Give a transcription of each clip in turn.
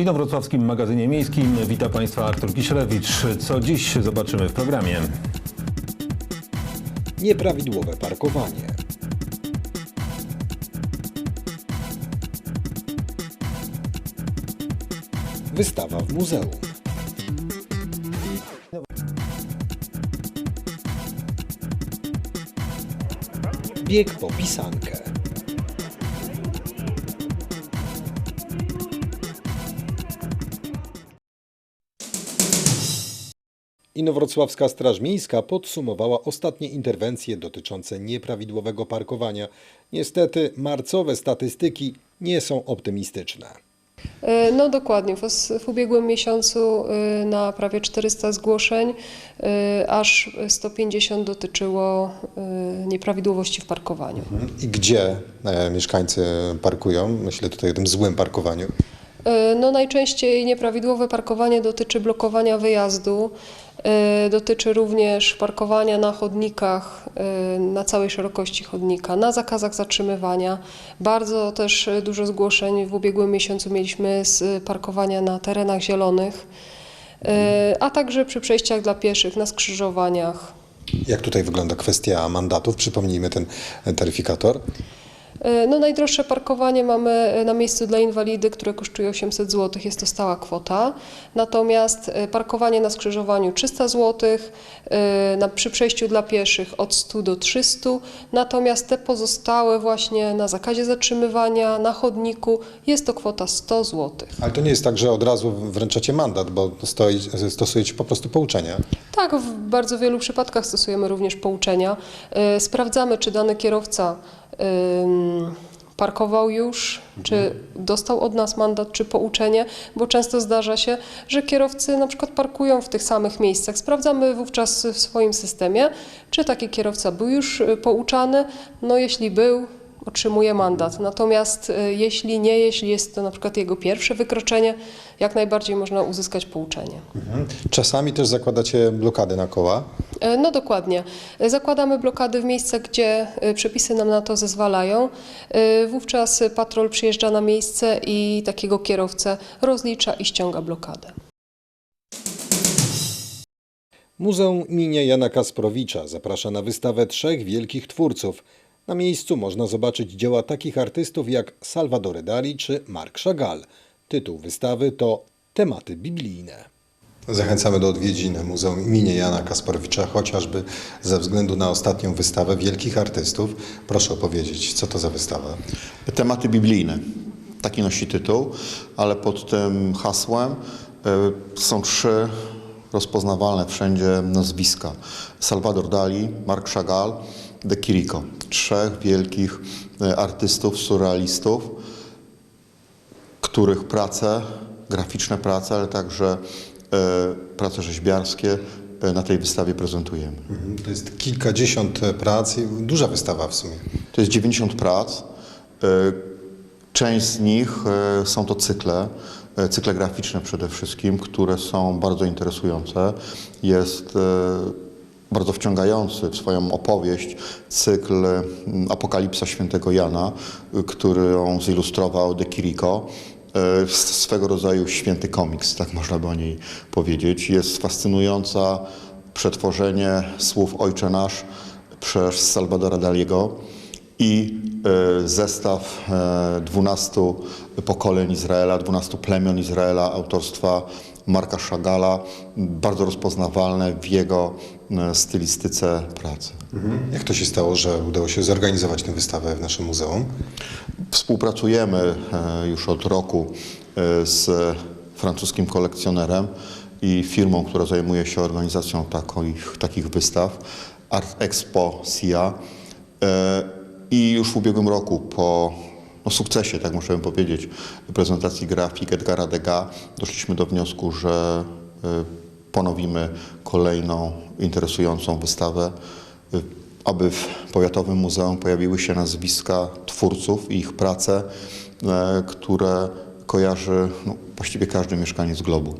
W Inowrocławskim Magazynie Miejskim witam Państwa Artur Kiszlewicz. Co dziś zobaczymy w programie? Nieprawidłowe parkowanie. Wystawa w muzeum. Bieg po pisankę. Inowrocławska Straż Miejska podsumowała ostatnie interwencje dotyczące nieprawidłowego parkowania. Niestety marcowe statystyki nie są optymistyczne. E, No dokładnie. W, ubiegłym miesiącu e, na prawie 400 zgłoszeń e, aż 150 dotyczyło nieprawidłowości w parkowaniu. I gdzie mieszkańcy parkują? Myślę tutaj o tym złym parkowaniu. No najczęściej nieprawidłowe parkowanie dotyczy blokowania wyjazdu, dotyczy również parkowania na chodnikach, e, na całej szerokości chodnika, na zakazach zatrzymywania. Bardzo też e, dużo zgłoszeń w ubiegłym miesiącu mieliśmy z e, parkowania na terenach zielonych, e, a także przy przejściach dla pieszych, na skrzyżowaniach. Jak tutaj wygląda kwestia mandatów? Przypomnijmy ten e, taryfikator. E, No najdroższe parkowanie mamy e, na miejscu dla inwalidy, które kosztuje 800 zł, jest to stała kwota. Natomiast e, parkowanie na skrzyżowaniu 300 zł, na, przy przejściu dla pieszych od 100 do 300. Natomiast te pozostałe właśnie na zakazie zatrzymywania, na chodniku jest to kwota 100 zł. Ale to nie jest tak, że od razu wręczacie mandat, bo stoi, stosujecie po prostu pouczenia. Tak, w bardzo wielu przypadkach stosujemy również pouczenia. Sprawdzamy, czy dany kierowca parkował już, czy dostał od nas mandat, czy pouczenie, bo często zdarza się, że kierowcy na przykład parkują w tych samych miejscach. Sprawdzamy wówczas w swoim systemie, czy taki kierowca był już y, pouczany. No jeśli był, otrzymuje mandat. Natomiast y, jeśli nie, jeśli jest to na przykład jego pierwsze wykroczenie, jak najbardziej można uzyskać pouczenie. Czasami też zakładacie blokady na koła. E, No dokładnie. Zakładamy blokady w miejscach, gdzie e, przepisy nam na to zezwalają. E, Wówczas patrol przyjeżdża na miejsce i takiego kierowcę rozlicza i ściąga blokadę. Muzeum imienia Jana Kasprowicza zaprasza na wystawę trzech wielkich twórców. Na miejscu można zobaczyć dzieła takich artystów jak Salvador Dali czy Marc Chagall. Tytuł wystawy to Tematy biblijne. Zachęcamy do odwiedzin Muzeum imienia Jana Kasprowicza, chociażby ze względu na ostatnią wystawę wielkich artystów. Proszę opowiedzieć, co to za wystawa? Tematy biblijne. Taki nosi tytuł, ale pod tym hasłem y, są trzy rozpoznawalne wszędzie nazwiska. Salvador Dali, Marc Chagall, De Chirico. Trzech wielkich y, artystów, surrealistów, których prace, graficzne prace, ale także y, prace rzeźbiarskie y, na tej wystawie prezentujemy. To jest kilkadziesiąt prac i duża wystawa w sumie. To jest 90 prac. Część z nich są to cykle, cykle graficzne przede wszystkim, które są bardzo interesujące. Jest bardzo wciągający w swoją opowieść cykl y, Apokalipsa Świętego Jana, y, którą zilustrował De Chirico. Y, Swego rodzaju święty komiks, tak można by o niej powiedzieć. Jest fascynująca przetworzenie słów Ojcze Nasz przez Salvadora Daliego i e, zestaw e, 12 pokoleń Izraela, 12 plemion Izraela autorstwa Marka Szagala, bardzo rozpoznawalne w jego e, stylistyce pracy. Jak to się stało, że udało się zorganizować tę wystawę w naszym muzeum? Współpracujemy e, już od roku e, z francuskim kolekcjonerem i firmą, która zajmuje się organizacją takich, takich wystaw, Art Expo SIA. I już w ubiegłym roku po no, sukcesie, tak możemy powiedzieć, prezentacji grafik Edgara Degas, doszliśmy do wniosku, że e, ponowimy kolejną interesującą wystawę y, aby w Powiatowym Muzeum pojawiły się nazwiska twórców i ich prace, e, które kojarzy no, właściwie każdy mieszkaniec globu.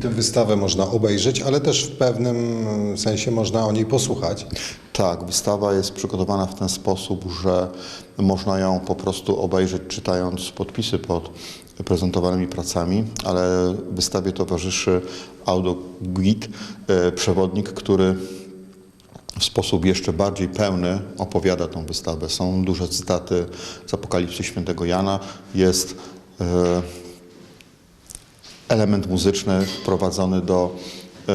Tę wystawę można obejrzeć, ale też w pewnym sensie można o niej posłuchać. Tak, wystawa jest przygotowana w ten sposób, że można ją po prostu obejrzeć czytając podpisy pod prezentowanymi pracami, ale wystawie towarzyszy audioguid, e, przewodnik, który w sposób jeszcze bardziej pełny opowiada tą wystawę. Są duże cytaty z Apokalipsy Świętego Jana, jest e, element muzyczny wprowadzony do e,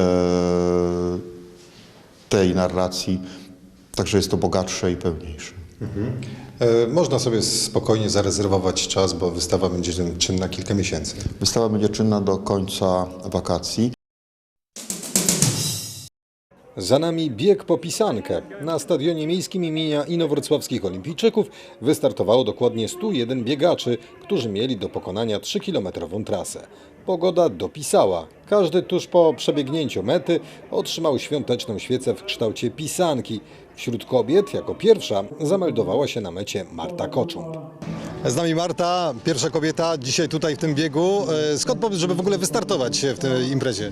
tej narracji, także jest to bogatsze i pełniejsze. E, Można sobie spokojnie zarezerwować czas, bo wystawa będzie czynna kilka miesięcy. Wystawa będzie czynna do końca wakacji. Za nami bieg po pisankę. Na stadionie miejskim imienia Inowrocławskich Olimpijczyków wystartowało dokładnie 101 biegaczy, którzy mieli do pokonania 3-kilometrową trasę. Pogoda dopisała. Każdy tuż po przebiegnięciu mety otrzymał świąteczną świecę w kształcie pisanki. Wśród kobiet jako pierwsza zameldowała się na mecie Marta Koczumb. Z nami Marta, pierwsza kobieta dzisiaj tutaj w tym biegu. E, Skąd pomysł, żeby w ogóle wystartować w tej imprezie?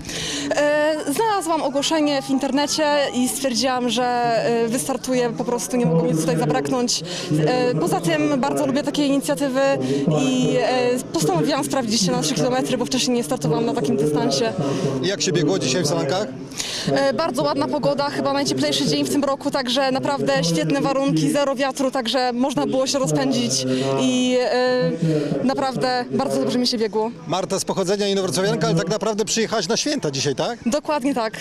E, Znalazłam ogłoszenie w internecie i stwierdziłam, że e, wystartuję, po prostu nie mogło mi tutaj zabraknąć. E, Poza tym bardzo lubię takie inicjatywy i e, postanowiłam sprawdzić się na 3 km, bo wcześniej nie startowałam na takim dystansie. Jak się biegło dzisiaj w Salankach? Bardzo ładna pogoda, chyba najcieplejszy dzień w tym roku, także naprawdę świetne warunki, zero wiatru, także można było się rozpędzić i naprawdę bardzo dobrze mi się biegło. Marta z pochodzenia inowrocławianka, ale tak naprawdę przyjechałaś na święta dzisiaj, tak? Dokładnie tak.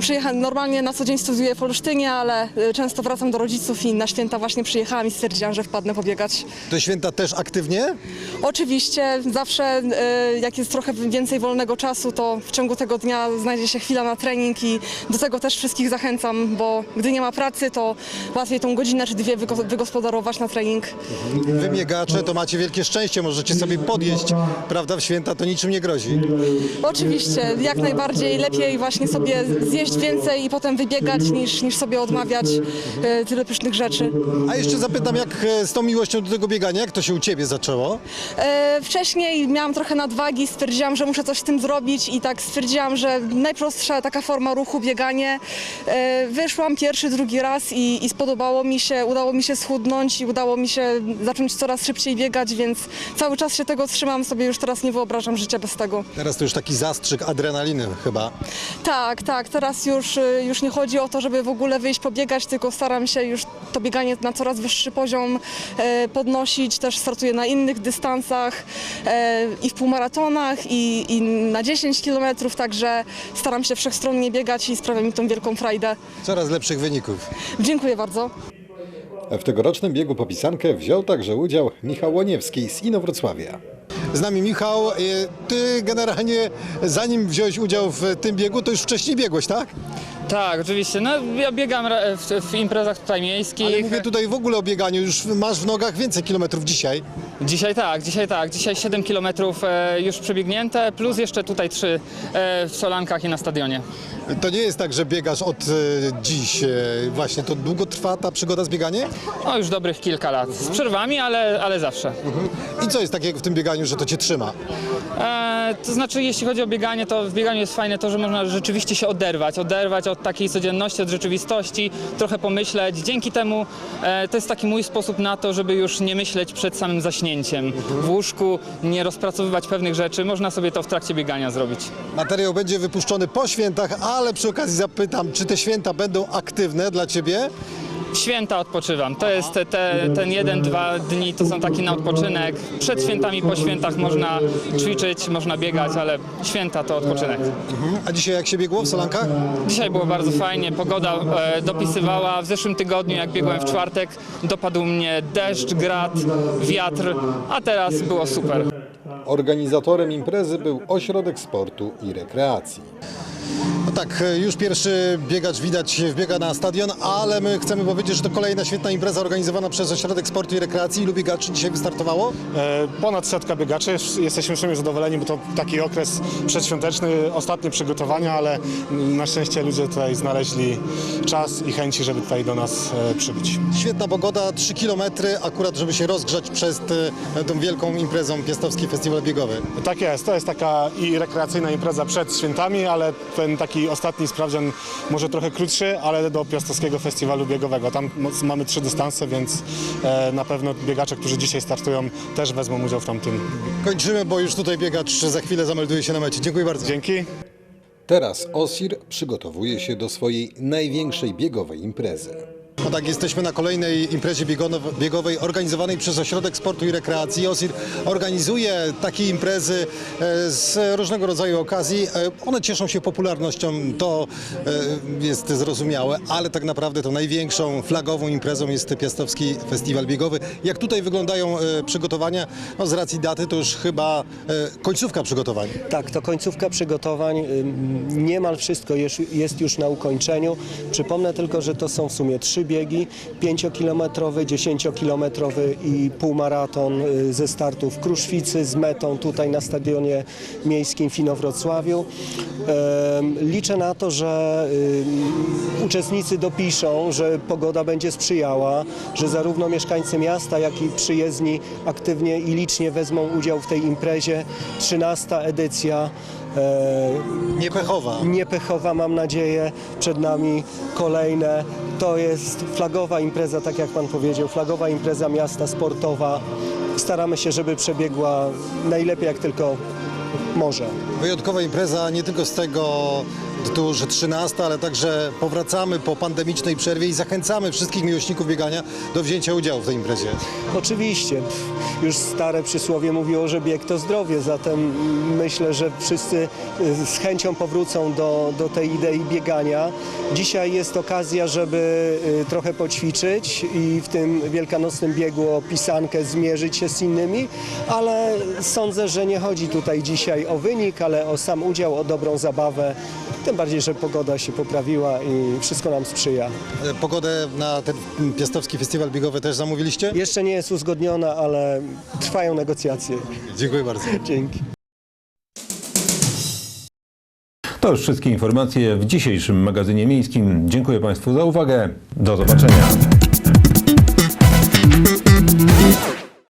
Przyjechałam, normalnie na co dzień studiuję w Olsztynie, ale y, często wracam do rodziców i na święta właśnie przyjechałam i stwierdziłam, że wpadnę pobiegać. Te święta też aktywnie? Oczywiście zawsze y, jak jest trochę więcej wolnego czasu, to w ciągu tego dnia znajdzie się chwila na trening i do tego też wszystkich zachęcam, bo gdy nie ma pracy, to łatwiej tą godzinę czy dwie wygo- wygospodarować na trening. Wy biegacze to macie wielkie szczęście, możecie sobie podjeść, prawda, w święta to niczym nie grozi. Oczywiście, jak najbardziej lepiej właśnie sobie zjeść więcej i potem wybiegać, niż, niż sobie odmawiać y, tyle pysznych rzeczy. A jeszcze zapytam, jak e, z tą miłością do tego biegania, jak to się u Ciebie zaczęło? E, Wcześniej miałam trochę nadwagi, stwierdziłam, że muszę coś z tym zrobić i tak stwierdziłam, że najprostsza taka forma ruchu, bieganie. E, Wyszłam pierwszy, drugi raz i, i spodobało mi się, udało mi się schudnąć i udało mi się zacząć coraz szybciej biegać, więc cały czas się tego trzymam, sobie już teraz nie wyobrażam życia bez tego. Teraz to już taki zastrzyk adrenaliny chyba. Tak, tak, teraz już, y, już nie chodzi o to, żeby w ogóle wyjść pobiegać, tylko staram się już to bieganie na coraz wyższy poziom e, podnosić. Też startuję na innych dystansach e, i w półmaratonach i, i na 10 kilometrów, także staram się wszechstronnie biegać i sprawia mi tą wielką frajdę. Coraz lepszych wyników. Dziękuję bardzo. W tegorocznym biegu po pisankę wziął także udział Michał Łoniewski z Inowrocławia. Z nami Michał, e, ty generalnie zanim wziąłeś udział w tym biegu, to już wcześniej biegłeś, tak? Tak, oczywiście. No, ja biegam ra- w, w imprezach tutaj miejskich. Ale mówię tutaj w ogóle o bieganiu, już masz w nogach więcej kilometrów dzisiaj. Dzisiaj tak, dzisiaj tak. Dzisiaj 7 km e, już przebiegnięte, plus jeszcze tutaj 3 e, w Solankach i na stadionie. To nie jest tak, że biegasz od e, dziś e, właśnie, to długo trwa ta przygoda z bieganiem? No już dobrych kilka lat. Z przerwami, ale, ale zawsze. I co jest takiego w tym bieganiu, że to cię trzyma? E, to znaczy, jeśli chodzi o bieganie, to w bieganiu jest fajne to, że można rzeczywiście się oderwać, oderwać od takiej codzienności, od rzeczywistości, trochę pomyśleć. Dzięki temu e, to jest taki mój sposób na to, żeby już nie myśleć przed samym zaśnięciem w łóżku, nie rozpracowywać pewnych rzeczy. Można sobie to w trakcie biegania zrobić. Materiał będzie wypuszczony po świętach, ale przy okazji zapytam, czy te święta będą aktywne dla ciebie? Święta odpoczywam. To jest te, te, ten jeden, dwa dni, to są taki na odpoczynek. Przed świętami, po świętach można ćwiczyć, można biegać, ale święta to odpoczynek. A dzisiaj jak się biegło w Solankach? Dzisiaj było bardzo fajnie, pogoda e, dopisywała. W zeszłym tygodniu, jak biegłem w czwartek, dopadł mnie deszcz, grad, wiatr, a teraz było super. Organizatorem imprezy był Ośrodek Sportu i Rekreacji. No tak, już pierwszy biegacz widać wbiega na stadion, ale my chcemy powiedzieć, że to kolejna świetna impreza organizowana przez Ośrodek Sportu i Rekreacji. Ilu biegaczy dzisiaj wystartowało? E, Ponad setka biegaczy. Jesteśmy w sumie zadowoleni, bo to taki okres przedświąteczny, ostatnie przygotowania, ale na szczęście ludzie tutaj znaleźli czas i chęci, żeby tutaj do nas e, przybyć. Świetna pogoda, 3 km akurat, żeby się rozgrzać przed e, tą wielką imprezą Piastowski Festiwal Biegowy. Tak jest, to jest taka i rekreacyjna impreza przed świętami, ale ten taki ostatni sprawdzian może trochę krótszy, ale do Piastowskiego Festiwalu Biegowego. Tam mamy trzy dystanse, więc e, na pewno biegacze, którzy dzisiaj startują, też wezmą udział w tamtym. Kończymy, bo już tutaj biegacz za chwilę zamelduje się na mecie. Dziękuję bardzo. Dzięki. Teraz Osir przygotowuje się do swojej największej biegowej imprezy. No tak, jesteśmy na kolejnej imprezie biegowej organizowanej przez Ośrodek Sportu i Rekreacji. OSIR organizuje takie imprezy e, z różnego rodzaju okazji. E, One cieszą się popularnością, to e, jest zrozumiałe, ale tak naprawdę to największą flagową imprezą jest Piastowski Festiwal Biegowy. Jak tutaj wyglądają przygotowania? No z racji daty to już chyba końcówka przygotowań. Tak, to końcówka przygotowań. Niemal wszystko jest, jest już na ukończeniu. Przypomnę tylko, że to są w sumie trzy biegi: 5-kilometrowy, 10-kilometrowy i półmaraton y, ze startu w Kruszwicy z metą tutaj na stadionie miejskim w Inowrocławiu. Liczę na to, że ym, uczestnicy dopiszą, że pogoda będzie sprzyjała, że zarówno mieszkańcy miasta, jak i przyjezdni aktywnie i licznie wezmą udział w tej imprezie. 13 edycja. E, Niepechowa. niepechowa, mam nadzieję, przed nami kolejne. To jest flagowa impreza, tak jak Pan powiedział, flagowa impreza miasta sportowa. Staramy się, żeby przebiegła najlepiej jak tylko może. Wyjątkowa impreza nie tylko z tego tytułu, że 13, ale także powracamy po pandemicznej przerwie i zachęcamy wszystkich miłośników biegania do wzięcia udziału w tej imprezie. Oczywiście, już stare przysłowie mówiło, że bieg to zdrowie, zatem myślę, że wszyscy y, z chęcią powrócą do, do tej idei biegania. Dzisiaj jest okazja, żeby y, trochę poćwiczyć i w tym wielkanocnym biegu o pisankę zmierzyć się z innymi, ale sądzę, że nie chodzi tutaj dzisiaj o wynik, ale o sam udział, o dobrą zabawę. Tym bardziej, że pogoda się poprawiła i wszystko nam sprzyja. E, Pogodę na ten Piastowski Festiwal Biegowy też zamówiliście? Jeszcze nie jest uzgodniona, ale trwają negocjacje. Dziękuję bardzo. Dzięki. To już wszystkie informacje w dzisiejszym magazynie miejskim. Dziękuję Państwu za uwagę. Do zobaczenia.